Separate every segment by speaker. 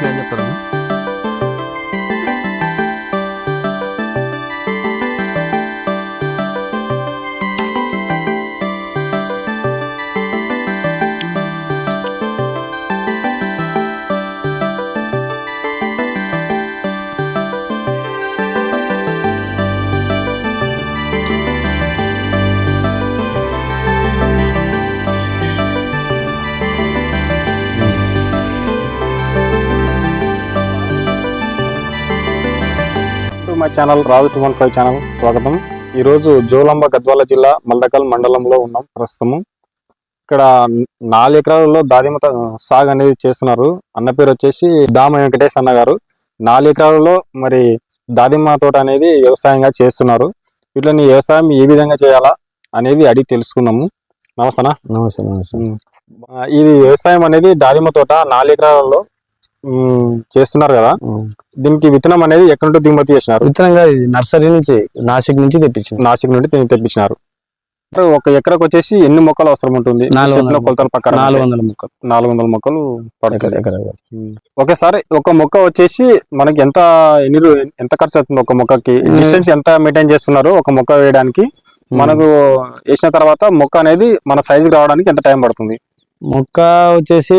Speaker 1: రైతులకు ఏం చెప్తారు
Speaker 2: to my channel Raju two one five channel స్వాగతం. ఈరోజు జోలంబ గద్వాల జిల్లా మల్దకల్ మండలంలో ఉన్నాం ప్రస్తుతము. ఇక్కడ నాలుగు ఎకరాలలో దాదిమ సాగు అనేది చేస్తున్నారు. అన్న పేరు వచ్చేసి దామ వెంకటేష్ అన్న గారు. నాలుగు ఎకరాలలో మరి దాదిమ్మ తోట అనేది వ్యవసాయంగా చేస్తున్నారు. వీటిని వ్యవసాయం ఏ విధంగా చేయాలా అనేది అడిగి తెలుసుకున్నాము.
Speaker 3: నమస్తే నమస్తే
Speaker 2: ఆ, ఇది వ్యవసాయం అనేది దాదిమ్మ తోట నాలుగు ఎకరాలలో చేస్తున్నారు కదా. దీనికి విత్తనం అనేది ఎక్కడి నుండి దిగుమతి చేసినారు?
Speaker 3: విత్తనంగా ఇది నర్సరీ నుంచి నాసిక్ నుంచి తెప్పించింది
Speaker 2: నాసిక్ నుండి తెప్పించినారు. ఒక ఎకరకు వచ్చేసి ఎన్ని మొక్కలు అవసరం ఉంటుంది?
Speaker 3: నాలుగు
Speaker 2: చెప్పిన
Speaker 3: వందల
Speaker 2: కొలతల ప్రకారం
Speaker 3: నాలుగు వందల ముక్కలు.
Speaker 2: నాలుగు వందల మొక్కలు పడుతుంది. ఒకేసారి ఒక మొక్క వచ్చేసి మనకి ఎంత ఎన్ని ఎంత ఖర్చు అవుతుంది ఒక మొక్కకి. డిస్టెన్స్ ఎంత మెయింటైన్ చేస్తున్నారు ఒక మొక్క వేయడానికి? మనకు వేసిన తర్వాత మొక్క అనేది మన సైజుకి రావడానికి ఎంత టైం పడుతుంది?
Speaker 3: మొక్క వచ్చేసి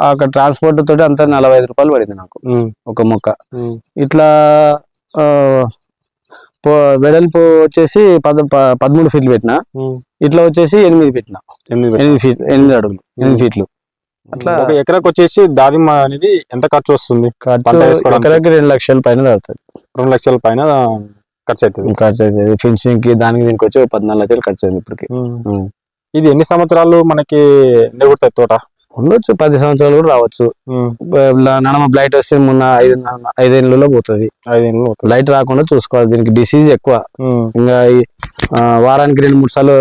Speaker 3: అక్కడ ట్రాన్స్పోర్ట్ తోటి అంతా నలభై ఐదు రూపాయలు పడింది నాకు. ఒక మొక్క. ఇట్లా వెడల్పు వచ్చేసి పద ప- పదమూడు ఫీట్లు పెట్టిన. ఇట్లా వచ్చేసి ఎనిమిది పెట్టిన.
Speaker 2: ఎనిమిది
Speaker 3: ఫీట్ ఎనిమిది అడుగులు ఎనిమిది ఫీట్లు అట్లా
Speaker 2: ఒక ఎకరకు వచ్చేసి దాదిమ్మ అనేది ఎంత ఖర్చు వస్తుంది.
Speaker 3: ఎకరాకి రెండు లక్షల పైన పడుతుంది.
Speaker 2: రెండు లక్షల పైన ఖర్చు అవుతుంది.
Speaker 3: ఖర్చు అవుతుంది. ఫినిషింగ్కి దానికి దీనికి వచ్చి పద్నాలుగు లక్షలు ఖర్చు అయింది ఇప్పటికి.
Speaker 2: ఇది ఎన్ని సంవత్సరాలు మనకి నిగుడుతాయి తోట
Speaker 3: ఉండొచ్చు పది సంవత్సరాలు కూడా రావచ్చు నడమ బ్లైట్ వస్తే మొన్న ఐదు ఐదేళ్ళలో పోతుంది
Speaker 2: ఐదేళ్ళు.
Speaker 3: లైట్ రాకుండా చూసుకోవాలి దీనికి డిసీజ్ ఎక్కువ. ఇంకా వారానికి రెండు మూడు సార్లు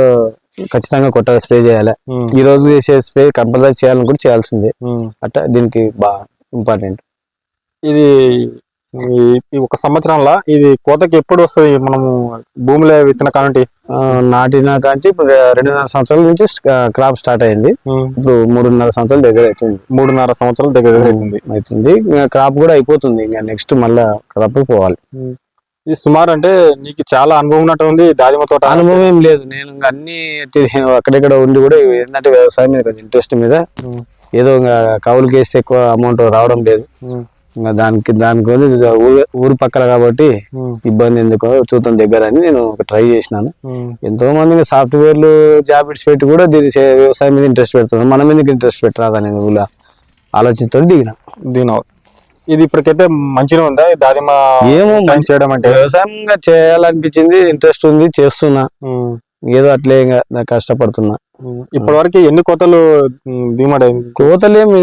Speaker 3: ఖచ్చితంగా కొట్ట స్ప్రే చేయాలి. ఈ రోజు చేసే స్ప్రే కంపల్సరీ చేయాలని కూడా చేయాల్సిందే. అట్లా దీనికి బాగా ఇంపార్టెంట్
Speaker 2: ఇది ఈ- ఒక సంవత్సరంలో ఇది కోతకి ఎప్పుడు వస్తుంది మనము భూమిలో విత్తన కానుంటి?
Speaker 3: నాటిన కాంచి ఇప్పుడు రెండున్నర సంవత్సరాల నుంచి క్రాప్ స్టార్ట్ అయింది. ఇప్పుడు మూడున్నర సంవత్సరాల దగ్గర అవుతుంది.
Speaker 2: మూడున్నర సంవత్సరాల దగ్గర దగ్గర అవుతుంది.
Speaker 3: అవుతుంది. క్రాప్ కూడా అయిపోతుంది. ఇంకా నెక్స్ట్ మళ్ళా క్రాప్ పోవాలి.
Speaker 2: ఇది సుమారు అంటే నీకు చాలా అనుభవం ఉన్నట్టు ఉంది దాదిమ తోట
Speaker 3: అనుభవం ఏం లేదు. నేను ఇంకా అన్ని అక్కడెక్కడ ఉండి కూడా ఏంటంటే వ్యవసాయం మీద కొంచెం ఇంట్రెస్ట్ మీద. ఏదో ఇంకా కౌలుకి వేస్తే ఎక్కువ అమౌంట్ రావడం లేదు. ఇంకా దానికి దానికి ఊరు- పక్కల కాబట్టి. ఇబ్బంది ఎందుకో చూద్దాం దగ్గర అని నేను ఒక ట్రై చేసినాను. ఎంతో మంది సాఫ్ట్వేర్లు జాబ్ ఇట్స్ పెట్టి కూడా దీని వ్యవసాయం మీద ఇంట్రెస్ట్ పెడుతున్నారు. మనం ఎందుకు ఇంట్రెస్ట్ పెట్టరాదని ఊళ్ళో ఆలోచనతో దిగిన.
Speaker 2: దీని. ఇది ఇప్పటికైతే మంచిగా ఉందా? దాదిమ
Speaker 3: ఏమో
Speaker 2: చేయడం అంటే?
Speaker 3: వ్యవసాయం ఇంకా చేయాలనిపించింది ఇంట్రెస్ట్ ఉంది చేస్తున్నా. ఏదో అట్లే ఇంకా కష్టపడుతున్నా.
Speaker 2: ఇప్పటి వరకు ఎన్ని కోతలు అయింది
Speaker 3: కోతలు ఏమి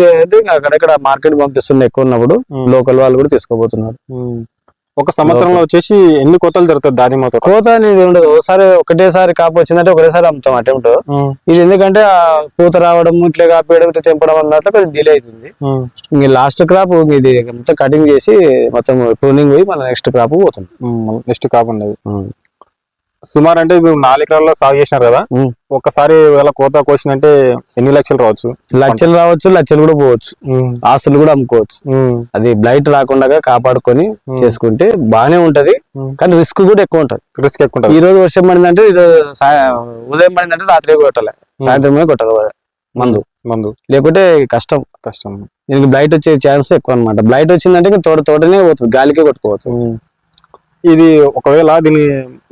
Speaker 3: అక్కడక్కడ మార్కెట్ పంపిస్తున్న ఎక్కువ ఉన్నప్పుడు. లోకల్ వాళ్ళు కూడా తీసుకోబోతున్నారు.
Speaker 2: ఒక సంవత్సరంలో వచ్చేసి ఎన్ని కోతలు జరుగుతుంది తోట
Speaker 3: కోత అనేది ఉండదు ఒకసారి ఒకటేసారి కాపు వచ్చిందంటే ఒకటేసారి అమ్ముతాం అటెంప్ట్. ఇది ఎందుకంటే ఆ పూత రావడం ఇట్లా కాపేయడం ఇట్లా తెంపడం అన్నట్లు కొంచెం డిలే అవుతుంది. ఇంక లాస్ట్ క్రాప్ ఇది మొత్తం కటింగ్ చేసి మొత్తం ప్రూనింగ్ పోయి మన నెక్స్ట్ క్రాప్ పోతుంది.
Speaker 2: నెక్స్ట్ కాకుండా
Speaker 3: ఉమ్.
Speaker 2: సుమారు అంటే ఇప్పుడు నాలుగు ఎకరాల్లో సాగు చేసినారు కదా. ఒక్కసారి ఒకవేళ కోత కోసినంటే ఎన్ని లక్షలు రావచ్చు?
Speaker 3: లక్షలు రావచ్చు లక్షలు కూడా పోవచ్చు. ఆస్తులు కూడా అమ్ముకోవచ్చు. అది బ్లైట్ రాకుండా కాపాడుకొని చేసుకుంటే బాగానే ఉంటది. కానీ రిస్క్ కూడా ఎక్కువ ఉంటది.
Speaker 2: రిస్క్ ఎక్కువ ఉంటుంది.
Speaker 3: ఈ రోజు వర్షం పడిందంటే ఉదయం పడిందంటే రాత్రి కొట్టాలి. సాయంత్రమే కొట్టాలి మందు.
Speaker 2: మందు.
Speaker 3: లేకుంటే కష్టం.
Speaker 2: కష్టం.
Speaker 3: దీనికి బ్లైట్ వచ్చే ఛాన్స్ ఎక్కువ అనమాట బ్లైట్ వచ్చిందంటే ఇంకా తోట తోటనే పోతుంది. గాలికే కొట్టుకోవచ్చు.
Speaker 2: ఇది ఒకవేళ దీని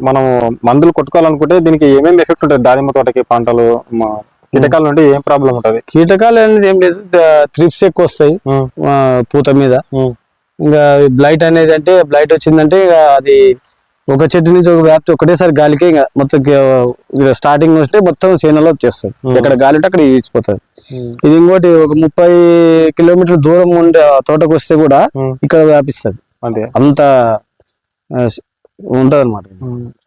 Speaker 2: మనం మందులు కొట్టుకోవాలనుకుంటే దీనికి ఏమేమి ఎఫెక్ట్ ఉంటుంది దానిమ్మ తోటకి పంటలు కీటకాల నుండి ఏం ప్రాబ్లం ఉంటుంది?
Speaker 3: కీటకాలు అనేది ఏం లేదు. త్రిప్స్ ఎక్కువ వస్తాయి. పూత మీద. ఇంకా బ్లైట్ అనేది అంటే బ్లైట్ వచ్చిందంటే ఇక అది ఒక చెట్టు నుంచి ఒక వ్యాప్తి ఒకటేసారి గాలికి ఇంకా మొత్తం స్టార్టింగ్ వస్తే మొత్తం సేనలో వచ్చేస్తుంది. ఎక్కడ గాలి ఉంటే అక్కడ ఈచిపోతుంది ఇది ఇంకోటి ఒక ముప్పై కిలోమీటర్ దూరం ఉండే తోటకు వస్తే కూడా ఇక్కడ వ్యాపిస్తుంది.
Speaker 2: అంతే.
Speaker 3: అంత ఉంటది అనమాట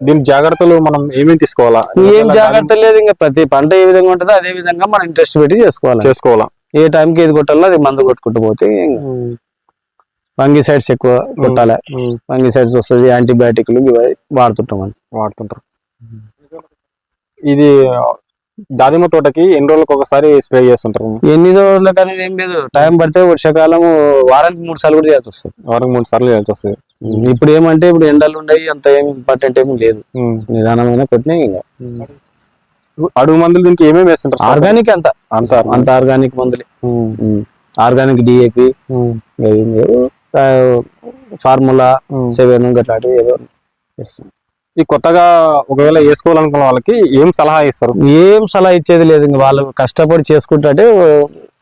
Speaker 2: దీని జాగ్రత్తలు మనం ఏమేమి తీసుకోవాలా?
Speaker 3: ఏం జాగ్రత్త లేదు ఇంకా ప్రతి పంట ఏ విధంగా ఉంటుందో అదే విధంగా మనం ఇంట్రెస్ట్ పెట్టి చేసుకోవాలి
Speaker 2: చేసుకోవాలా?
Speaker 3: ఏ టైంకి ఏది కొట్టాలో అది మందు కొట్టుకుంటూ పోతే ఫంగిసైడ్స్ ఎక్కువ కొట్టాలి.
Speaker 2: ఉమ్.
Speaker 3: ఫంగిసైడ్స్ వస్తుంది యాంటీబయాటిక్లు ఇవి వాడుతుంటాం మనం
Speaker 2: వాడుతుంటారు ఇది దాదిమ తోటకి ఎన్ని రోజులకు ఒకసారి స్ప్రే చేస్తుంటారు?
Speaker 3: ఎన్ని రోజులకు అనేది ఏం లేదు. టైం పడితే వర్షాకాలం వారానికి మూడు సార్లు కూడా చేయాల్సి వస్తుంది.
Speaker 2: వారం మూడు సార్లు చేయాల్సి వస్తుంది.
Speaker 3: ఇప్పుడు ఏమంటే ఇప్పుడు ఎండలు ఉన్నాయి అంత ఏం ఇంపార్టెంట్ ఏమి లేదు. నిదానమైన కొట్టినాయి ఇంకా
Speaker 2: అడుగు మందులు దీనికి ఏమేమి వేస్తుంటారు?
Speaker 3: ఆర్గానిక్ అంత
Speaker 2: అంత
Speaker 3: అంత ఆర్గానిక్ మందులే. Organic DAP. ఫార్ములా. సెవెన్ గట్లాంటివి ఏదో.
Speaker 2: ఈ కొత్తగా ఒకవేళ వేసుకోవాలనుకున్న వాళ్ళకి ఏం సలహా ఇస్తారు
Speaker 3: ఏం సలహా ఇచ్చేది లేదు ఇంక వాళ్ళు కష్టపడి చేసుకుంటే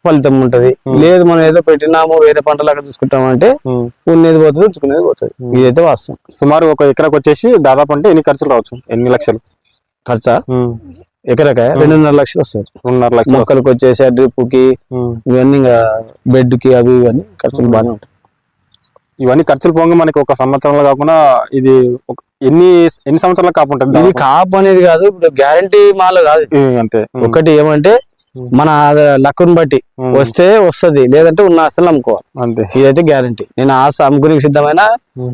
Speaker 3: ఫలితం ఉంటది లేదు మనం ఏదో పెట్టినాము వేరే పంటలాగా చూసుకుంటామంటే
Speaker 2: ఉమ్.
Speaker 3: ఉన్నది పోతుంది ఉంచుకునేది పోతుంది ఇదైతే వాస్తవం
Speaker 2: సుమారు ఒక ఎకరాకు వచ్చేసి దాదాపు అంటే ఎన్ని ఖర్చులు రావచ్చు ఎన్ని లక్షలు
Speaker 3: ఖర్చా. ఎకరక రెండున్నర లక్షలు వస్తుంది
Speaker 2: రెండున్నర లక్షలు.
Speaker 3: మొక్కలకు వచ్చేసి
Speaker 2: డ్రిప్కి.
Speaker 3: ఇవన్నీ ఇంకా బెడ్కి అవి ఇవన్నీ ఖర్చులు బాగానే ఉంటాయి
Speaker 2: ఇవన్నీ ఖర్చులు పోగా మనకి ఒక సంవత్సరంలో కాకుండా ఇది ఒక ఎన్ని ఎన్ని సంవత్సరాల కాపు ఉంటుంది
Speaker 3: ఇది? కాపు అనేది కాదు ఇప్పుడు గ్యారంటీ మాల కాదు
Speaker 2: అంతే.
Speaker 3: ఒకటి ఏమంటే. మన లక్కుని బట్టి. వస్తే వస్తది లేదంటే ఉన్న ఆస్తులు అమ్ముకోవాలి
Speaker 2: అంతే.
Speaker 3: ఇదైతే గ్యారంటీ నేను ఆస్తి అమ్ముకునికి సిద్ధమైన.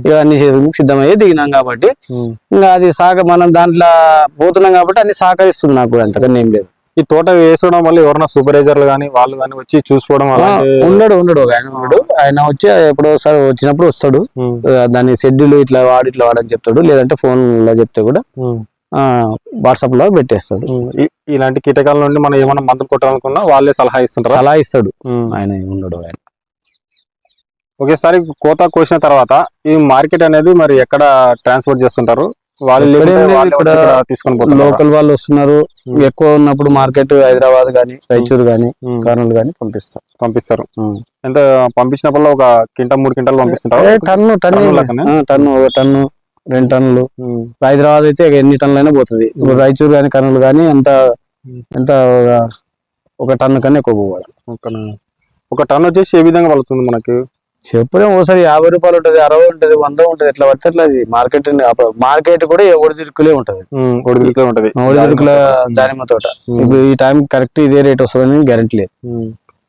Speaker 3: ఇవన్నీ చేసుకుని సిద్ధమయ్యే దిగినాం కాబట్టి. ఇంకా అది సాగ మనం దాంట్లో పోతున్నాం కాబట్టి అన్ని సహకరిస్తుంది నాకు అంతకన్నా ఏం లేదు.
Speaker 2: ఈ తోట వేసుకోవడం వల్ల ఎవరైనా సూపర్వైజర్లు కానీ వాళ్ళు కానీ వచ్చి చూసుకోవడం అలాంటి
Speaker 3: ఉండడు ఉండడు ఆయన ఉన్నాడు. ఆయన వచ్చి ఎప్పుడో ఒకసారి వచ్చినప్పుడు వస్తాడు.
Speaker 2: ఉమ్.
Speaker 3: ఆ, దాని షెడ్యూల్ ఇట్లా వాడు ఇట్లా వాడని చెప్తాడు. లేదంటే ఫోన్లో చెప్తే కూడా. వాట్సాప్లో పెట్టేస్తాడు.
Speaker 2: ఇలాంటి కీటకాల నుండి మనం ఏమైనా మందులు కొట్టాలనుకున్నా వాళ్ళే సలహా ఇస్తుంటారా?
Speaker 3: సలహా ఇస్తాడు. ఆయన ఉండడు ఆయన.
Speaker 2: ఒకేసారి కోత కోసిన తర్వాత ఈ మార్కెట్ అనేది మరి ఎక్కడ ట్రాన్స్పోర్ట్ చేస్తుంటారు? వాళ్ళు తీసుకొని పోతారు
Speaker 3: లోకల్ వాళ్ళు వస్తున్నారు. ఎక్కువ ఉన్నప్పుడు మార్కెట్ హైదరాబాద్ గానీ రాయచూరు గానీ కర్నూలు గానీ పంపిస్తారు.
Speaker 2: పంపిస్తారు. ఎంత పంపించినప్పుడు ఒక కింట మూడు క్వింటాలు పంపిస్తుంటారు?
Speaker 3: టన్ను టన్ను
Speaker 2: టన్ను
Speaker 3: ఒక టన్ను. రెండు టన్నులు. హైదరాబాద్ అయితే ఎన్ని టన్నులైనా పోతుంది. ఇప్పుడు రాయచూరు కానీ కర్నూలు కానీ ఎంత. ఎంత ఒక- టన్ను కన్నా ఎక్కువ పోవాలి.
Speaker 2: ఒక- ఒక టన్ వచ్చేసి ఏ విధంగా పలుకుతుంది మనకి?
Speaker 3: చెప్పలేం ఒకసారి యాభై రూపాయలు ఉంటది అరవై ఉంటది వంద ఉంటది ఎట్లా పడితే అట్లా అది మార్కెట్ మార్కెట్ కూడా ఒడిదిరుకులే ఉంటది.
Speaker 2: ఉమ్, ఒడిదుడుకులే ఉంటది.
Speaker 3: ఒడిదిరుకుల దానిమ్మ తోట. ఇప్పుడు ఈ టైం కరెక్ట్ ఇదే రేట్ వస్తుందని గ్యారెంటీ లేదు.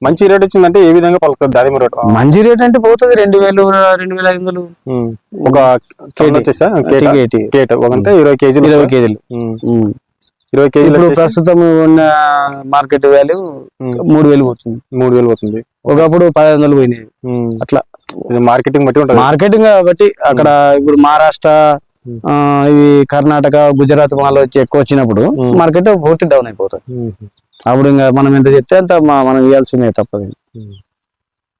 Speaker 2: మంచి రేట్ వచ్చిందంటే ఏ విధంగా పలుకుతుంది? దాదిమ రేట్
Speaker 3: మంచి రేట్ అంటే పోతుంది. రెండు వేలు రెండు వేల ఐదు వందలు.
Speaker 2: ఒక వచ్చేసా? కేట? ఒకంటే ఇరవై కేజీలు
Speaker 3: ఇరవై. కేజీలు.
Speaker 2: ఇరవై కేజీలు
Speaker 3: ప్రస్తుతం ఉన్న మార్కెట్ వాల్యూ. మూడు వేలు పోతుంది.
Speaker 2: మూడు వేలు పోతుంది.
Speaker 3: ఒకప్పుడు పది వందలు పోయినాయి. అట్లా.
Speaker 2: మార్కెటింగ్ బట్టి ఉంటది.
Speaker 3: మార్కెటింగ్ కాబట్టి అక్కడ ఇప్పుడు మహారాష్ట్ర ఇవి కర్ణాటక గుజరాత్ మాల్ వచ్చి ఎక్కువ వచ్చినప్పుడు. మార్కెట్ పూర్తి డౌన్ అయిపోతుంది. అప్పుడు ఇంకా మనం ఎంత చెప్తే అంత మనం ఇవ్వాల్సిందే తప్పదు.
Speaker 2: ఉమ్.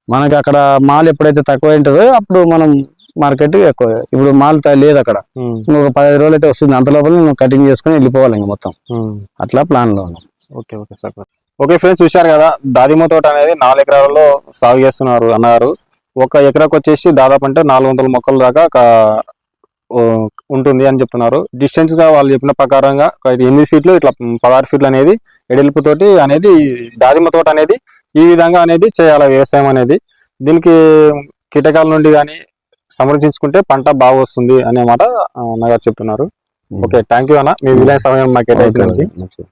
Speaker 3: మనకి అక్కడ మాల్ ఎప్పుడైతే తక్కువ ఉంటుందో అప్పుడు మనం మార్కెట్ ఎక్కువ ఇప్పుడు మాల్ లేదు అక్కడ. ఇంకొక పదిహేను రోజులు అయితే వస్తుంది. అంత లోపల నువ్వు కటింగ్ చేసుకుని వెళ్ళిపోవాలి ఇంకా మొత్తం. అట్లా ప్లాన్లో ఉన్నాం.
Speaker 2: Okay okay sir okay friends చూశారు కదా దాదిమ తోట అనేది నాలుగు ఎకరాలలో సాగు చేస్తున్నారు అన్నారు ఒక ఎకరాకు వచ్చేసి దాదాపు అంటే నాలుగు వందల మొక్కల దాకా ఉంటుంది అని చెప్తున్నారు. డిస్టెన్స్గా వాళ్ళు చెప్పిన ప్రకారంగా ఎనిమిది ఫీట్లు ఇట్లా పదహారు ఫీట్లు అనేది ఎడల్పు తోటి అనేది దాదిమ తోట అనేది ఈ విధంగా అనేది చేయాలి వ్యవసాయం అనేది. దీనికి కీటకాల నుండి కానీ సంరక్షించుకుంటే పంట బాగా వస్తుంది అనే మాట అన్నగారు చెప్తున్నారు. ఓకే థ్యాంక్ యూ అన్న. మీ విలయ సమయం మాకు కేటాయించినందుకు.